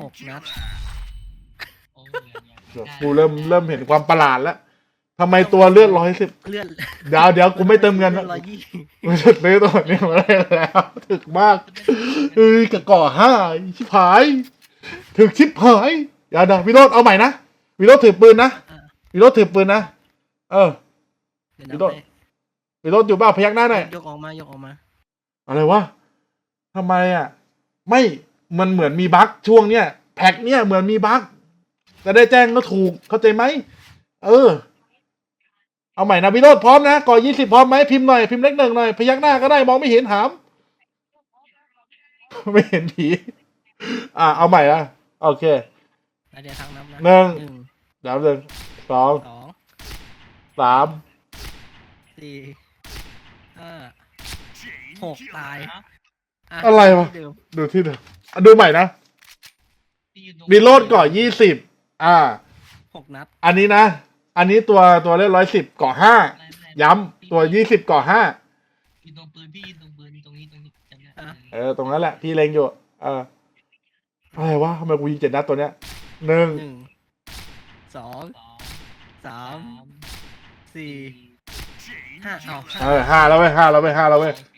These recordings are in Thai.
หกนัดโอ้ยเนี่ยเดี๋ยวได้กูเริ่มเริ่มเห็นความประหลาดแล้วทำไมตัวเลือดร้อยสิบเลื่อนเดี๋ยวเดี๋ยวกูไม่เติมเงินนะร้อยยี่กูจะซื้อตัวนี้มาได้แล้วถึกมากเอ้ยกระก่อห้าชิบหาย ถึกชิบหายอย่าเดี๋ยววิโรธเอาใหม่นะวิโรธถือปืนนะวิโรธถือปืนนะเออ เดี๋ยวพี่นะโดวิโรธอยู่บ้าพยักหน้าหน่อยยกออกมายกออกมา อะไรวะทำไมอะ ไม่ มันเหมือนมีบั๊กช่วงเนี้ยแพ็กเนี่ยเหมือนมีบั๊กจะได้แจ้งก็ถูกเข้าใจไหมเออ เอาใหม่นะวิโรธพร้อมนะก่อยี่สิบพร้อมไหมพิมพ์หน่อยพิมพ์เลขหนึ่งหน่อยพยักหน้าก็ได้มองไม่เห็นหาม ไม่เห็นผีอ่าเอาใหม่นะโอเคแล้วเดี๋ยวทางน้ำนะหนึ่งหนึ่งเดี๋ยวหนึ่งสองสองสามสี่ห้าหกตายฮะะอะไรวะที่เดิมดูที่เดิม อะดูใหม่นะพี่ยืนตรงวิโรธก่อยี่สิบอ่า หกนัดอันนี้นะ อันนี้ตัวตัวเลขร้อยสิบก่อห้าไม่ไม่ย้ำตัวยี่สิบก่อห้ายืนตรงปืนพี่ยืนตรงปืนตรงนี้ตรงนี้จำได้เออตรงนั้นแหละพี่เล็งอยู่ เอออะไรวะทำไมกูยิงเจ็ดนัดตัวเนี้ยหนึ่งหนึ่งสองสองสามสี่ห้าเอาเออห้าแล้วเว้ยห้าแล้วเว้ยห้าแล้วเว้ยป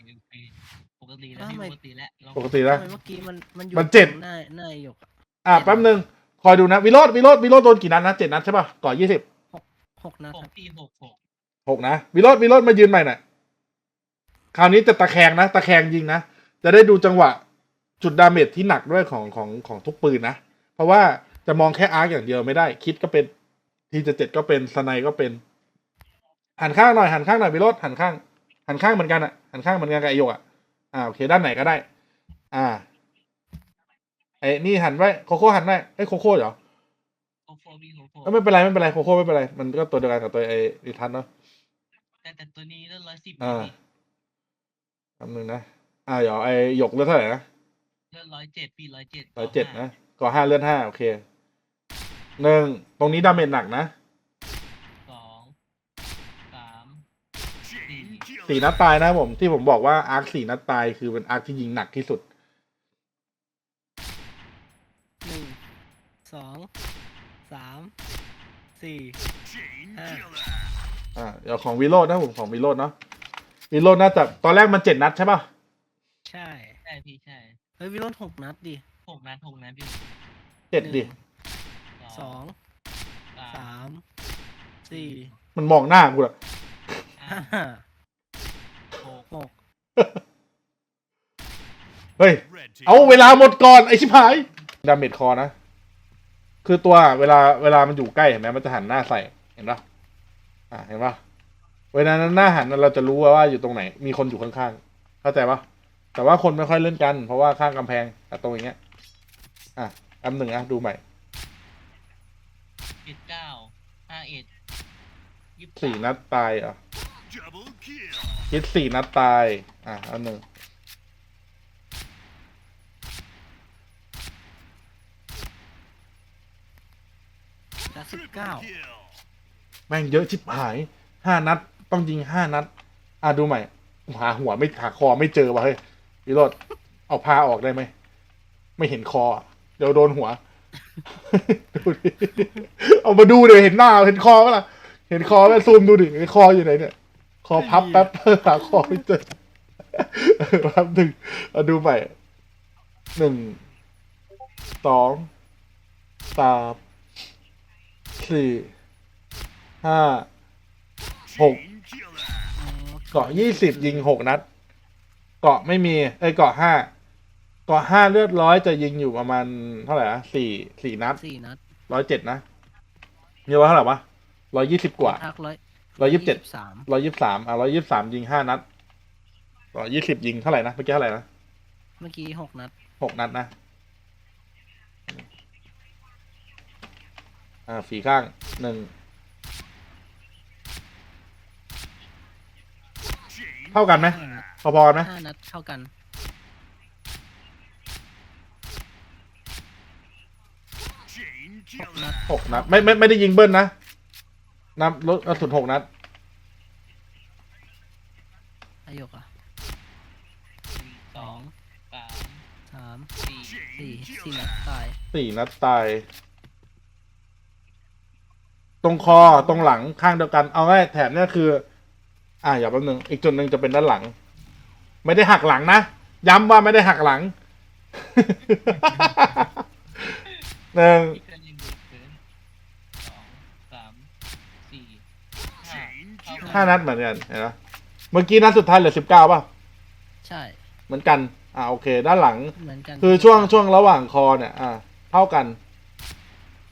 กติแล้วพี่ปกติแล้วเราปกตินะ ทำไมเมื่อกี้มันมันอยู่มันเจ็ด หน้าหน้าหยกอะอะแป๊บหนึ่งคอยดูนะ วิโรดวิโรดวิโรดโดนกี่นัดนะเจ็ดนัดใช่ป่ะก่อยี่สิบหกนัดหคกรับพี่หกหกหกนะ วิโรดวิโรดมายืนใหม่หน่อยคราวนี้จะตะแคงนะ ตะแคงยิงนะ จะได้ดูจังหวะ จุดดาเมจที่หนักด้วยของของของทุกปืนนะ เพราะว่าจะมองแค่อาร์คอย่างเดียวไม่ได้ คิดก็เป็นทีจะเจ็ดก็เป็นสไนก็เป็น หันข้างหน่อยหันข้างหน่อยวิโรดหันข้าง หันข้างเหมือนกันอะหันข้างเหมือนกันกับไอโยกอะ อ่าโอเค ด้านไหนก็ได้ อ่าไอ้นี่หันไว้โคโค่หันไว้ไอ้ยโคโค่เหรอหกโฟพี่หกโฟเอ้ยไม่เป็นไรไม่เป็นไรโคโค่ไม่เป็นไร มันก็ตัวเดียวกันกับตัวไอ้ดิทันเนาะแต่แต่ตัวนี้เลือดร้อยสิบอ่าแป๊บนึงนะอ่าเดี๋ยวไอ้หยกเลือดเท่าไหร่นะเลือดร้อยเจ็ดพี่ร้อยเจ็ดร้อยเจ็ดนะก่อห้าเลือดห้าโอเคหนึ่งตรงนี้ดาเมจหนักนะ สองสามสี่ สี่นัดตายนะผมที่ผมบอกว่าอาร์คสี่นัดตายคือเป็นอาร์คที่ยิงหนักที่สุดหนึ่งสองสามสี่ห้าอ่าเดี๋ยวของวิโรจน์นะผมของวิโรจน์เนาะวิโรจน์น่าจะตอนแรกมันเจ็ดนัดใช่ป่ะใช่ใช่พี่ใช่เฮ้ยวิโรจน์หกนัดดิหกนัดหกนัดพี่เจ็ดดิสองสาสามมสี่มันมองหน้ากูอะห้าห้าหกหก เฮ้ย เอาเวลาหมดก่อนไอชิบหาย ดาเมจคอนะ คือตัวเวลาเวลามันอยู่ใกล้เห็นไหมมันจะหันหน้าใส่ เห็นปะอ่าเห็นปะเวลานั้นหน้าหันเราจะรู้ว่าอยู่ตรงไหน มีคนอยู่ข้างๆ เข้าใจปะแต่ว่าคนไม่ค่อยเล่นกัน เพราะว่าข้างกำแพงแต่ตรงอย่างเงี้ย อะอันหนึ่งอะดูใหม่เจ็ดเก้าห้าเอ็ดยี่สิบสี่สามนัดตายอ่ะคิดสี่นัดตาย อะอันหนึ่งนัดสิบเก้าแม่งเยอะชิบหายห้านัด ต้องยิงห้านัด อะดูใหม่ หาหัวไม่หาคอไม่เจอวะเฮ้ยวิโรดเอาผ้าออกได้ไหม ไม่เห็นคออะเดี๋ยวโดนหัว ดูดิ เอามาดูเดี๋ยวเห็นหน้า เห็นคอปะล่ะ เห็นคอแล้วซูมดูดิไอ้คออยู่ไหนเนี่ยค อพับแป๊บหาคอไม่เจอแป๊บหนึ่งเอาดูใหม่หนึ่งสองสามสี่ห้าหกอ๋อเกาะยี่สิบยิงหกนัด เกาะไม่มีเอ้ยเกาะห้าเกาะห้าเลือดร้อยจะยิงอยู่ประมาณเท่าไหร่อะสี่สี่นัดสี่นัดร้อยเจ็ดนะมีว่าเท่าไหร่วะร้อยยี่สิบกว่าทักร้อย ร้อยยี่สิบเจ็ดสามร้อยยี่สิบสามอะร้อยยี่สิบสามยิงห้านัดร้อยยี่สิบยิงเท่าไหร่นะเมื่อกี้เท่าไหร่นะเมื่อกี้หกนัดหกนัดนะ อ่าฝีข้างหนึ่งเท่ากันไหมห้านัดพอๆกันไหมห้านัดเท่ากัน หกนัดหกนัดไม่ไม่ไม่ได้ยิงเบิ้ลนะ นับรถกระสุนหกนัด อายกอะสองสามสามสี่สี่สี่สี่นัดตายสี่นัดตาย ตรงคอตรงหลังข้างเดียวกันเอาง่ายแถบเนี่ยคือ อ่าอย่าแป๊บนึง อีกจุดหนึ่งจะเป็นด้านหลัง ไม่ได้หักหลังนะ ย้ำว่าไม่ได้หักหลัง หนึ่ง อีกเครื่องยังดูเกินสองสามสี่ห้าเท่า ห้ากันนัดเหมือนกันเห็นไหมเมื่อกี้นัดสุดท้ายเหลือสิบเก้าป่ะ ใช่ เหมือนกัน อ่าโอเค ด้านหลัง เหมือนกันคือช่วงช่วงระหว่างคอเนี่ย อ่า เท่ากัน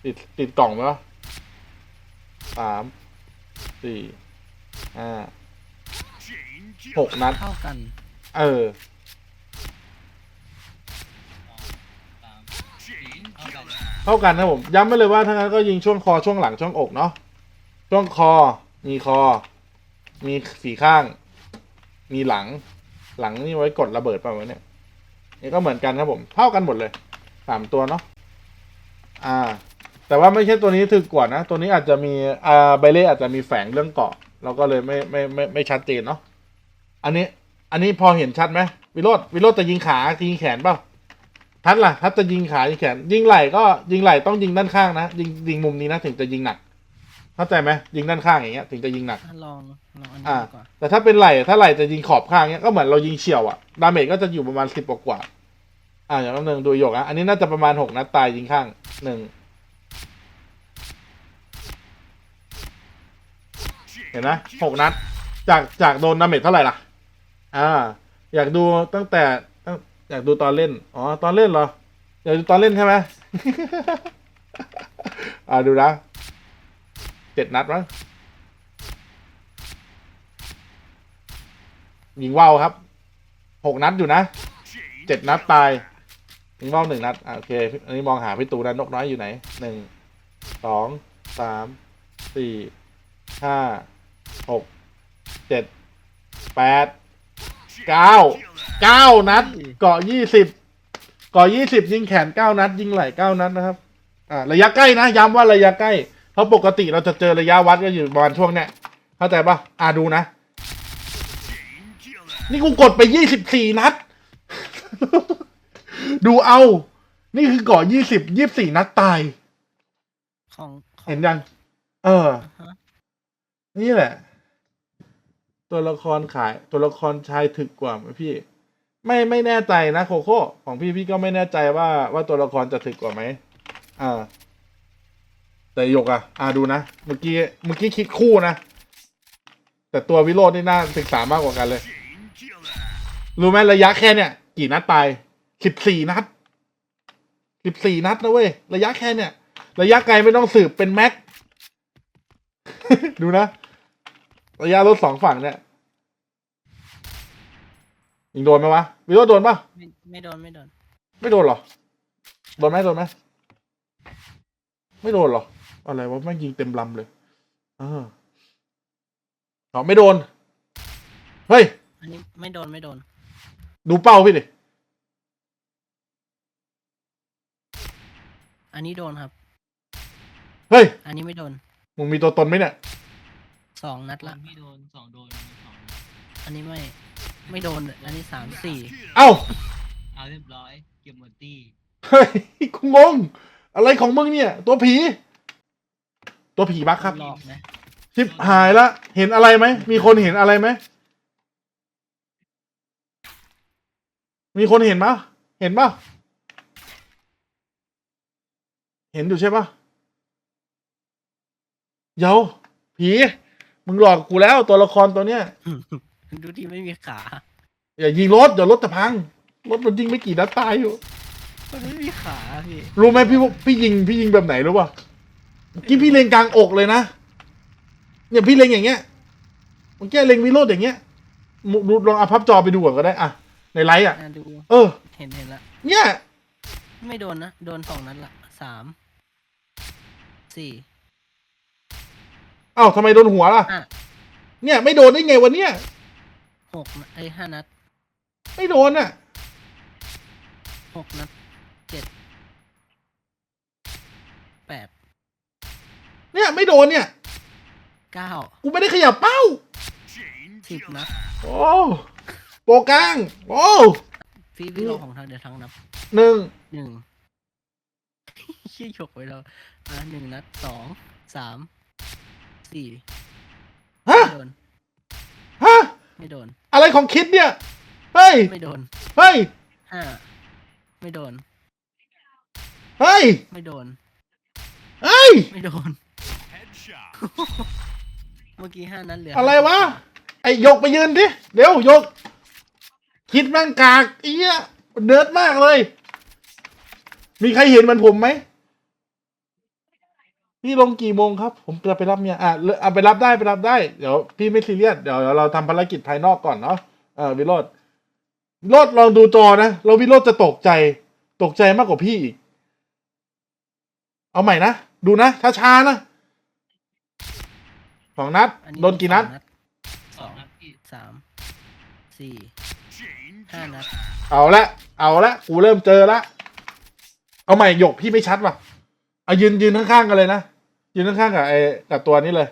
ติดติดกล่องไหมวะสามสี่ห้าหกนัด เท่ากัน เออสองสามสี่เท่ากันเท่ากันนะผม ย้ำไปเลยว่าถ้างั้นก็ยิงช่วงคอช่วงหลังช่วงอกเนาะช่วงคอ มีคอ มีสีข้าง มีหลัง หลังนี่ไว้กดระเบิดเปล่าวะเนี่ย นี่ก็เหมือนกันครับผม เท่ากันหมดเลยสามตัวเนาะ อ่า แต่ว่าไม่ใช่ตัวนี้ถึกกว่านะ ตัวนี้อาจจะมี อ่า ไบเล่อาจจะมีแฝงเรื่องเกาะ เราก็เลยไม่ไม่ไม่ไม่ชัดเจนเนาะ อันนี้ อันนี้พอเห็นชัดไหมวิโรดวิโรดจะยิงขายิงแขนเปล่าทัดล่ะทัดจะยิงขายิงแขน ยิงไหล่ก็ยิงไหล่ต้องยิงด้านข้างนะ ยิงยิงมุมนี้นะถึงจะยิงหนัก เข้าใจไหมยิงด้านข้างอย่างเงี้ยถึงจะยิงหนัก ลองลองอันนี้อ่า ดีกว่าแต่ถ้าเป็นไหล่ถ้าไหล่จะยิงขอบข้างเงี้ยก็เหมือนเรายิงเฉียวอะดาเมจก็จะอยู่ประมาณสิบกว่าๆอ่าอย่างนั้นหนึ่งดูหยกอะอันนี้น่าจะประมาณหกนัดตายยิงข้างหนึ่งเห็นไหมหกนัด จากจากโดนดาเมจเท่าไหร่ล่ะ อ่า อยากดูตั้งแต่ตั้งอยากดูตอนเล่นอ๋อตอนเล่นเหรอ อยากดูตอนเล่นใช่ไหม อ่าดูนะเจ็ดนัดมั้งยิงว่าวครับหกนัดอยู่นะเจ็ดนัดตายยิงว่าวหนึ่งนัดโอเคอันนี้มองหาพี่ตูนะนกน้อยอยู่ไหนหนึ่งสองสามสี่ห้าหกเจ็ดแปดเก้าเก้านัด เกาะยี่สิบเกาะยี่สิบยิงแขนเก้านัด ยิงไหล่เก้านัดนะครับ อ่าระยะใกล้นะย้ำว่าระยะใกล้ ราะปกติเราจะเจอระยะวัดก็อยู่ประมาณช่วงเนี้ยเข้าใจปะอ่าดูนะ นี่กูกดไปยี่สิบสี่นัด ดูเอา นี่คือเกาะยี่สิบยี่สิบสี่นัดตาย ของของเห็นยัง เออฮะนี่แหละ ตัวละครขาย ตัวละครชายถึกกว่าไหมพี่ ไม่ไม่แน่ใจนะโคโค่ของพี่พี่ก็ไม่แน่ใจว่าว่าตัวละครจะถึกกว่าไหมอ่า แต่หยกอะอ่าดูนะ เมื่อกี้เมื่อกี้คิดคู่นะ แต่ตัววิโรจน์นี่น่าศึกษามากกว่ากันเลย รู้ไหมระยะแค่เนี่ย กี่นัดตายสิบสี่นัดสิบสี่นัดนะเว้ย ระยะแค่เนี่ย ระยะไกลไม่ต้องสืบเป็นแม็ก ดูนะ ระยะรถสองฝั่งเนี่ยยิงโดนไหมวะวิโรจน์โดนปะไม่ไม่โดนไม่โดน ไม่โดนเหรอ โดนไหมโดนไหมไม่โดนเหรอ อะไรวะแม่งยิงเต็มลำเลยเอออ๋อไม่โดน เฮ้ย อันนี้ไม่โดนไม่โดน ดูเป้าพี่ดิ อันนี้โดนครับ เฮ้ย อันนี้ไม่โดน มึงมีตัวตนไหมเนี่ย สองนัดคละนที่โดนสองโดนสองอันนี้ไม่ ไม่โดน อันนี้สามสี่ เอ้า เอาเรียบร้อย เก็บหมดตี้ เฮ้ยกูงง อะไรของมึงเนี่ย ตัวผี ตัวผีบักครับหลอกนะชิบหายละ เห็นอะไรไหม มีคนเห็นอะไรไหม มีคนเห็นปะเห็นปะเห็นอยู่ใช่ปะเดี๋ยวผี มึงหลอกกูแล้วตัวละครตัวเนี้ย ดูที่ไม่มีขา อย่ายิงรถเดี๋ยวรถจะพัง รถมันยิงไม่กี่นัดตายอยู่ มันไม่มีขาพี่ รู้ไหมพี่ว่าพี่ยิงพี่ยิงแบบไหนรู้ป่ะเมื่อ กี้พี่เล็งกลางอกเลยนะเนี่ยพี่เล็งอย่างเงี้ยเมื่อกี้เล็งวิโรดอย่างเงี้ยมุดูลองเอาพับจอไปดูก่อนก็ได้อะในไลฟ์อะอะ ดูเออ เห็นเห็นละเนี่ย ไม่โดนนะ โดนสองนัดละสามสี่เอ้าทำไมโดนหัวล่ะอะเนี่ย ไม่โดนได้ไงวะเนี่ยหกนัดไอ้ยห้านัด ไม่โดนอะหกนัดเจ็ด แปด เนี่ยไม่โดนเนี่ยเก้ากูไม่ได้ขยับเป้าสิบนัดโอ้โปรกลางโอ้พี่พี่ลองของทางเดี๋ยวทางนับหนึ่งหนึ่งเชี่ยหยกไปแล้วอะหนึ่งนัดสองสามสี่ฮะไม่โดนฮะไม่โดน อะไรของคิดเนี่ยเฮ้ยไม่โดนเฮ้ยห้าไม่โดนเฮ้ยไม่โดนเฮ้ยไม่โดน เมื่อกี้ห้านัดเหลืออะไรวะ ไอ้ยกไปยืนดิ เร็วยก คิดแม่งกากเอี้ยเนิร์ดมากเลย มีใครเห็นเหมันผมไหม พี่ลงกี่โมงครับ ผมจะไปรับเมียอะเลอะไปรับได้ไปรับได้ เดี๋ยวพี่ไม่ซีเรียส เดี๋ยวเดี๋ยวเราทำภารกิจภายนอกก่อนเนาะ เออวิโรดวิโรดลองดูจอนะแล้ววิโรดจะตกใจ ตกใจมากกว่าพี่อีก เอาใหม่นะ ดูนะช้าๆนะ สองนัด อัโดนกี่นัดสองสองนัดพี่สามสี่ห้านัดเอาละ เอาละ กูเริ่มเจอละ เอาใหม่หยกพี่ไม่ชัดว่ะ เอายืนยืนข้างๆกันเลยนะ ยืนข้างๆกับไอ้กับตัวนี้เลย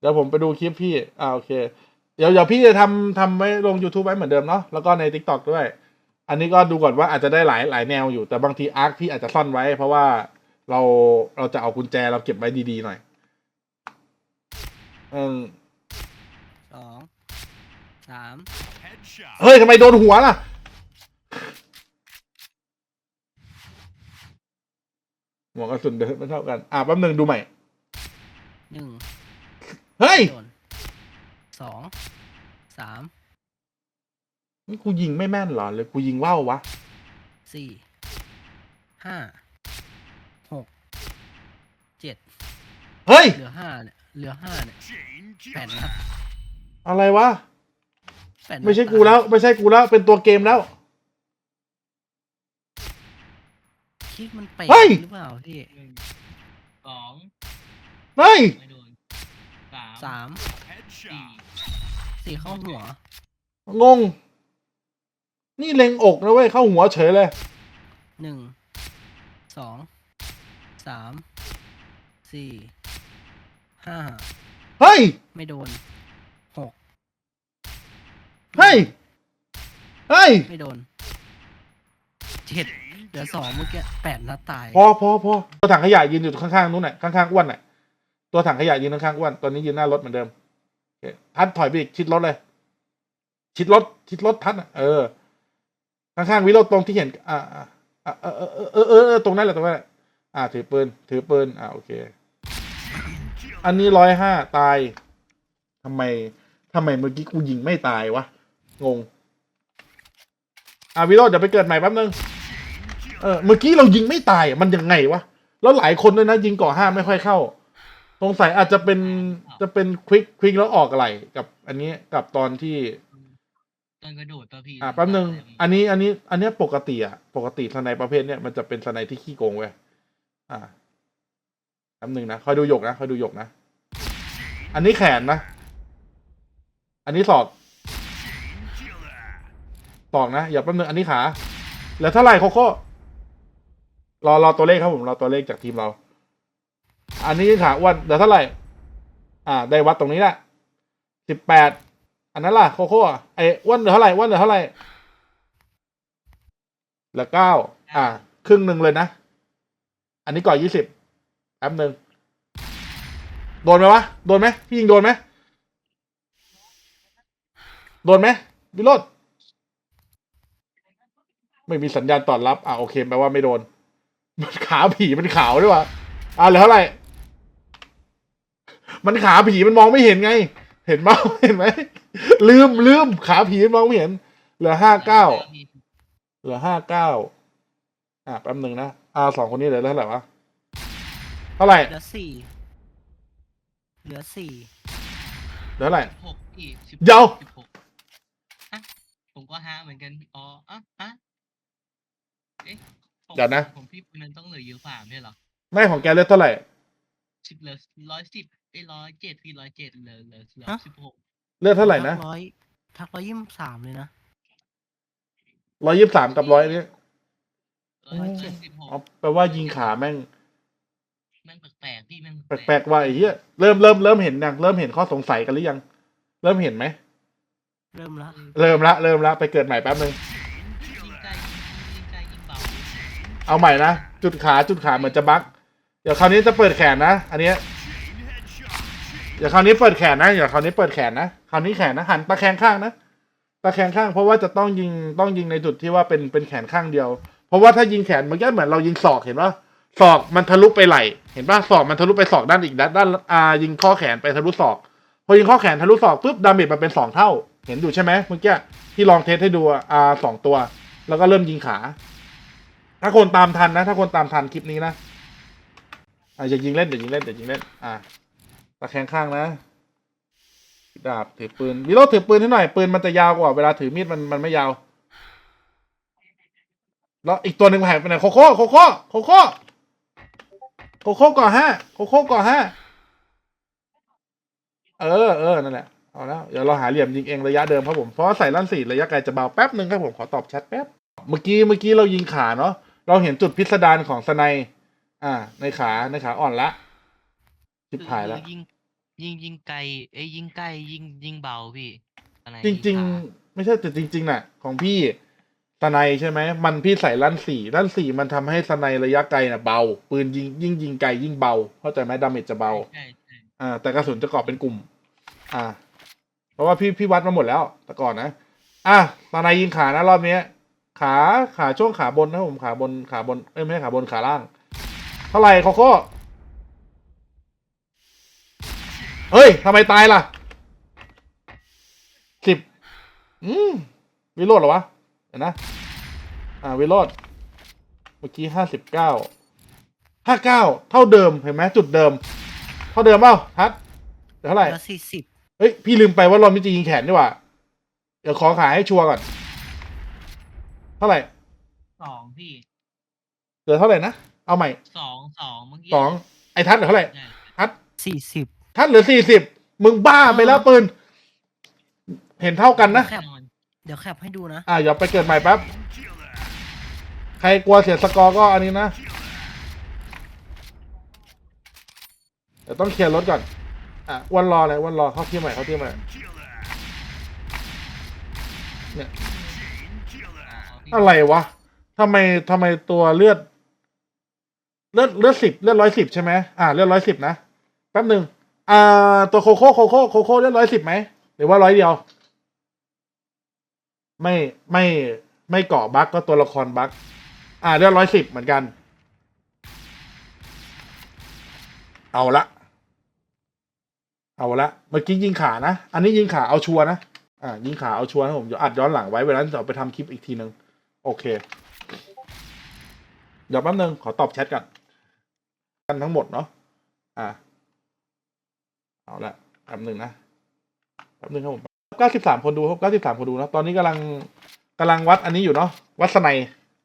เดี๋ยวผมไปดูคลิปพี่ อ่าโอเค เดี๋ยวเดี๋ยวพี่จะทำทำไว้ลง YouTube ไว้เหมือนเดิมเนาะ แล้วก็ใน Tik t o k ด้วย อันนี้ก็ดูก่อนว่าอาจจะได้หลายหลายแนวอยู่ แต่บางทีอาร์คพี่อาจจะซ่อนไว้ เพราะว่าเราเราจะเอากุญแจเราเก็บไว้ดีๆหน่อย เออสองสามเฮ้ยทำไมโดนหัวล่ะ หัวกระสุนเดินไม่เท่ากัน อะแป๊บหนึ่งดูใหม่ หนึ่งเฮ้ยโดนสองสามนี่กูยิงไม่แม่นเหรอหรือกูยิงว่าววะ สี่ห้าหกเจ็ดเฮ้ย เหลือห้าเนี่ย เหลือห้าเนี่ยแปดนัดอะไรวะ แปดนัดไม่ใช่กูแล้ว ไม่ใช่กูแล้ว เป็นตัวเกมแล้วคิดมันเป๋เฮ้ย หรือเปล่าพี่หนึ่งสองเฮ้ยไม่โดนสามสามสี่สี่เข้าหัว งง นี่เล็งอกนะเว้ยเข้าหัวเฉยเลย หนึ่ง สอง สาม สี่ ห้าเฮ้ย ไม่โดนหกเฮ้ย เฮ้ย ไม่โดนเจ็ดเหลือสองเมื่อกี้แปดนัดตายพอพอพอตัวถังขยะยืนอยู่ข้างๆนู้นน่ะข้างๆอ้วนน่ะตัวถังขยะยืนข้างๆอ้วนตอนนี้ยืนหน้ารถเหมือนเดิมโอเคทัดถอยไปอีกชิดรถเลย ชิดรถชิดรถทัดน่ะเออ ข้างๆวิโรจน์ตรงที่เห็น อ่าอ่าอ่าเออเออเออเออเออเออตรงนั้นแหละตรงนั้นแหละอ่า ถือปืนถือปืนอ่าโอเค อันนี้ร้อยห้าตายทำไมทำไมเมื่อกี้กูยิงไม่ตายวะ งง อ่าวิโรจน์เดี๋ยวไปเกิดใหม่แป๊บนึง เออ เมื่อกี้เรายิงไม่ตายอะมันยังไงวะ แล้วหลายคนด้วยนะ ยิงก่อห้าไม่ค่อยเข้า สงสัยอาจจะเป็นจะเป็นควิกควิกแล้วออกอะไรกับ อันนี้กับตอนที่ตอนกระโดดตัวพี่อ่าแป๊บนึง อันนี้อันนี้ อันเนี้ยปกติอะ ปกติสไนประเภทเนี้ยมันจะเป็นสไนที่ขี้โกงเว้ย อ่า แป๊บนึงนะคอยดูหยกนะคอยดูหยกนะ อันนี้แขนนะ อันนี้ศอกศอกนะอย่าแป๊บนึงอันนี้ขาแล้วเท่าไหร่โคโค่รอรอตัวเลขครับผมรอตัวเลขจากทีมเรา อันนี้ขาอ้วนเดี๋ยวเท่าไหร่ อ่า ได้วัดตรงนี้แหละสิบแปดอันนั้นล่ะโคโค่ไอ้อ้วนเหลือเท่าไหร่อ้วนเหลือเท่าไหร่เหลือเก้าอ่า ครึ่งหนึ่งเลยนะ อันนี้ก่อนยี่สิบ ป๊บหนึ่งโดนไหมวะ โดนไหมพี่ยิงโดนไหมโดนไหมวิโรดไม่มีสัญญาณตอบรับ อ่าโอเคแปลว่าไม่โดน มันขาผีมันขาวด้วยวะอ่าเหลือเท่าไหร่ มันขาผีมันมองไม่เห็นไง เห็นมั้ยเห็นไหมลืมลืมขาผีมันมองไม่เห็น เหลือห้าเก้าพี่เหลือห้าเก้าอะแป๊บหนึ่งนะอ่าสองคนนี้เหลือเท่าไหร่วะ เท่าไหร่เหลือสี่เหลือสี่เหลือเท่าไหร่สิบหกพี่สิบเดี๋ยว สิบหกอะผมก็ห้าเหมือนกันอ๋ออะอะเอ๊ะของเดี๋ยวนะ ของพี่มันต้องเหลือเยอะกว่าไม่ใช่เหรอไม่ของแกเลือดเท่าไหร่ สิบเหลือร้อยสิบไอ้ร้อยเจ็ดพี่ร้อยเจ็ดเหลือเหลือเหลือสิบหกเลือดเท่าไหร่นะทักร้อยทักร้อยยี่สิบสามเลยนะ ร้อยยี่สิบสามกับร้อยนี่ร้อยเจ็ดสิบหกอ๋อแปลว่ายิงขาแม่งแม่งแปลกๆพี่แม่งแปลกๆว่าไอ้เหี้ยเริ่มเริ่มเริ่มเห็นยังเริ่มเห็นข้อสงสัยกันหรือยัง เริ่มเห็นไหมเริ่มละเริ่มละเริ่มละไปเกิดใหม่แป๊บนึงยิงไกลยิงไกลยิงเบาเอาใหม่นะจุดขาจุดขาเหมือนจะบั๊กเดี๋ยวคราวนี้จะเปิดแขนนะ อันเนี้ยเดี๋ยวคราวนี้เปิดแขนนะเดี๋ยวคราวนี้เปิดแขนนะคราวนี้แขนนะหันตะแคงข้างนะตะแคงข้าง เพราะว่าจะต้องยิงต้องยิงในจุดที่ว่าเป็นเป็นแขนข้างเดียว เพราะว่าถ้ายิงแขนมันก็เหมือนเรายิงศอกเห็นปะ ศอกมันทะลุไปไหล เห็นป่ะศอกมันทะลุไปศอกด้านอีกด้านด้านอายิงข้อแขนไปทะลุศอกพอยิงข้อแขนทะลุศอกปุ๊บดาเมจมันเป็นสองเท่า เห็นอยู่ใช่ไหมเมื่อกี้ที่ลองเทสให้ดูอาสองตัว แล้วก็เริ่มยิงขา ถ้าคนตามทันนะ ถ้าคนตามทันคลิปนี้นะอ่าอย่ายิงเล่นอย่ายิงเล่นอย่ายิงเล่น อ่าตะแคงข้างนะดาบถือปืนมีโรถถือปืนให้หน่อยปืนมันจะยาวกว่าเวลาถือมีดมันมันไม่ยาว แล้วอีกตัวหนึ่งหายไปไหนโคโค่โคโค่โคโค่ โคโค่ก่อห้าโคโค่ก่อห้าเออเออนั่นแหละเอาแล้วเดี๋ยวเราหาเหลี่ยมยิงเองระยะเดิมครับผมเพราะว่าใส่ลั่นสี่ระยะไกลจะเบาแป๊บหนึ่งครับผมขอตอบแชทแป๊บเมื่อกี้เมื่อกี้เรายิงขาเนาะเราเห็นจุดพิสดารของสไนด์อ่า ในขาในขาอ่อนละชิบหายแล้วคือยิงยิงยิงไกลเอ้ยยิงใกล้ยิงยิงเบาพี่อะไรจริง ๆ ไม่ใช่แต่จริง ๆ น่ะ ของพี่ สไนด์ใช่ไหมมันพี่ใส่ลั่นสี่ลั่นสี่มันทำให้สไนด์ระยะไกลน่ะเบา ปืนยิงยิ่งยิงไกลยิ่งเบา เข้าใจไหมดาเมจจะเบาใช่ใช่อ่า แต่กระสุนจะกรอบเป็นกลุ่ม อ่า เพราะว่าพี่พี่วัดมาหมดแล้ว แต่ก่อนนะอะตอนนายยิงขานะรอบเนี้ยขาขาช่วงขาบนนะผมขาบนขาบนเอ้ยไม่ใช่ขาบนขาล่าง เท่าไหร่โคโค่เฮ้ยทำไมตายล่ะสิบอืมวิโรดเหรอวะเห็ นนะ อ่าวิโรดเมื่อกี้ห้าสิบเก้าห้าเก้าเท่าเดิมเห็นไหมจุดเดิม เท่าเดิมเปล่าฮัทเดี๋ยวเท่าไหร่แล้วสี่สิบเฮ้ย พี่ลืมไปว่ารอบนี้จะยิงแขนดีกว่า เดี๋ยวขอขายให้ชัวร์ก่อน เท่าไหร่สองพี่เหลือเท่าไหร่นะ เอาใหม่สองสองเมื่อกี้สองไอ้ทัดเหลือเท่าไหร่ใช่ทัดสี่สิบทัดเหลือสี่สิบมึงบ้าไปแล้วปืน เห็นเท่ากันนะแคป เดี๋ยวแคปให้ดูนะ อะเดี๋ยวไปเกิดใหม่แป๊บ ใครกลัวเสียสกอร์ก็อันนี้นะ เดี๋ยวต้องเคลียร์รถก่อน อะวันรอเลยวันรอเข้าที่ใหม่เข้าที่ใหม่ เนี่ยอาเอาพี่อะไรวะทำไมทำไมตัวเลือด เลือดเลือดสิบเลือดร้อยสิบใช่ไหมอ่าเลือดร้อยสิบนะ แป๊บหนึ่งอ่า ตัวโคโค่โคโค่โคโค่เลือดร้อยสิบไหมหรือว่าร้อยเดียว ไม่ไม่ไม่เกาะบั๊กก็ตัวละครบั๊กอ่าเลือดร้อยสิบเหมือนกัน เอาละ เอาละเมื่อกี้ยิงขานะ อันนี้ยิงขาเอาชัวนะอ่ายิงขาเอาชัวนะผมเดี๋ยวอัดย้อนหลังไว้เวลาจะไปทำคลิปอีกทีนึง โอเค เดี๋ยวแป๊บนึงขอตอบแชทกันกันทั้งหมดเนาะอ่าเอาละแป๊บนึงนะแป๊บนึงครับผม เก้าสิบสามคนดูครับเก้าสิบสามคนดูนะตอนนี้กำลังกำลังวัดอันนี้อยู่เนาะวัดสไน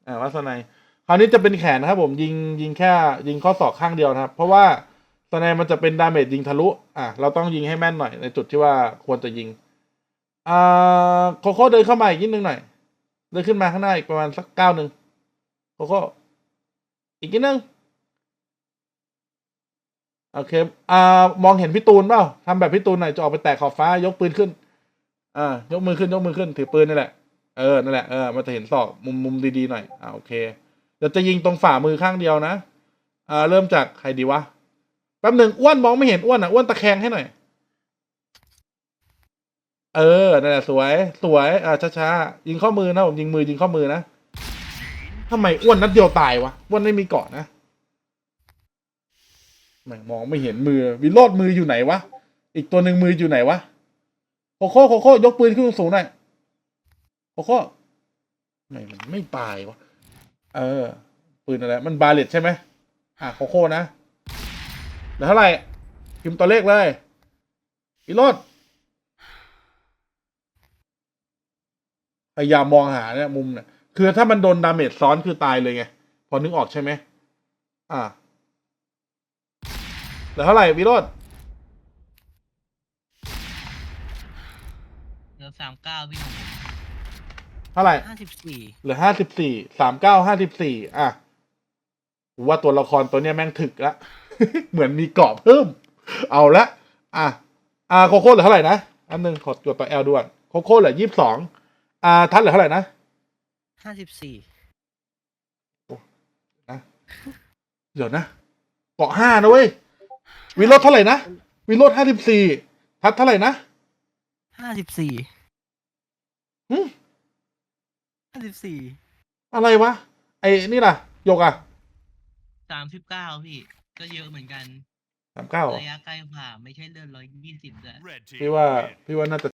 อ่าวัดสไนคราวนี้จะเป็นแขนนะครับ ผมยิงยิงแค่ยิงข้อศอกข้างเดียวนะครับ เพราะว่าสไนมันจะเป็นดาเมจยิงทะลุอะเราต้องยิงให้แม่นหน่อยในจุดที่ว่าควรจะยิงอ่าโคโค่เดินเข้ามาอีกนิดนึงหน่อยเดินขึ้นมาข้างหน้าอีกประมาณสักก้าวหนึ่งโคโค่อีกนิดนึงโอเค อ่า มองเห็นพี่ตูนเปล่าทำแบบพี่ตูนหน่อย จะออกไปแตะขอบฟ้ายกปืนขึ้น อ่ายกมือขึ้นยกมือขึ้นถือปืนนี่แหละเออนั่นแหละเออมันจะเห็นศอกมุมมุมดีๆหน่อยอ่าโอเคเดี๋ยวจะยิงตรงฝ่ามือข้างเดียวนะอ่าเริ่มจากใครดีวะแป๊บหนึ่งอ้วนมองไม่เห็นอ้วนอะอ้วนตะแคงให้หน่อย เออนั่นแหละสวย สวยอ่าช้าๆยิงข้อมือนะผมยิงมือยิงข้อมือนะทำไมอ้วนนัดเดียวตายวะอ้วนไม่มีเกาะนะแม่งมองไม่เห็นมือวิโรดมืออยู่ไหนวะอีกตัวหนึ่งมืออยู่ไหนวะ โคโค่โคโค่ยกปืนขึ้นสูงหน่อยโคโค่ไหนมันไม่ตายวะเออ ปืนอะไร มันบาเลตใช่ไหมอะโคโค่นะเหลือเท่าไหร่พิมพ์ตัวเลขเลยวิโรดพยายามมองหาเนี่ยมุมเนี่ยคือถ้ามันโดนดาเมจซ้อนคือตายเลยไง พอนึกออกใช่ไหมอ่าเหลือเท่าไหร่วิโรธ เหลือ สามเก้าพี่ของผมเท่าไหร่ห้าสิบสี่เหลือห้าสิบสี่สามเก้าห้าสิบสี่อะกูว่าตัวละครตัวเนี้ยแม่งถึกละ เหมือนมีเกราะเพิ่ม เอาละ อะอ่าโคโค่เหลือเท่าไหร่นะ อันหนึ่งขอกดตัวแอลด้วยโคโค่เหลือยี่สิบสองอ่าทัดเหลือเท่าไหร่นะห้าสิบสี่เดี๋ยวนะเกาะห้านะเว้ย วิโรดเท่าไหร่นะ วิโรดห้าสิบสี่ทัดเท่าไหร่นะห้าสิบสี่ หึห้าสิบสี่อะไรวะ ไอ้นี่ล่ะโยกอะสามสิบเก้าพี่ ก็เยอะเหมือนกันสามเก้าระยะใกล้ผ่าไม่ใช่เลื่อนร้อยยี่สิบเลย พี่ว่าพี่ว่าน่าจะ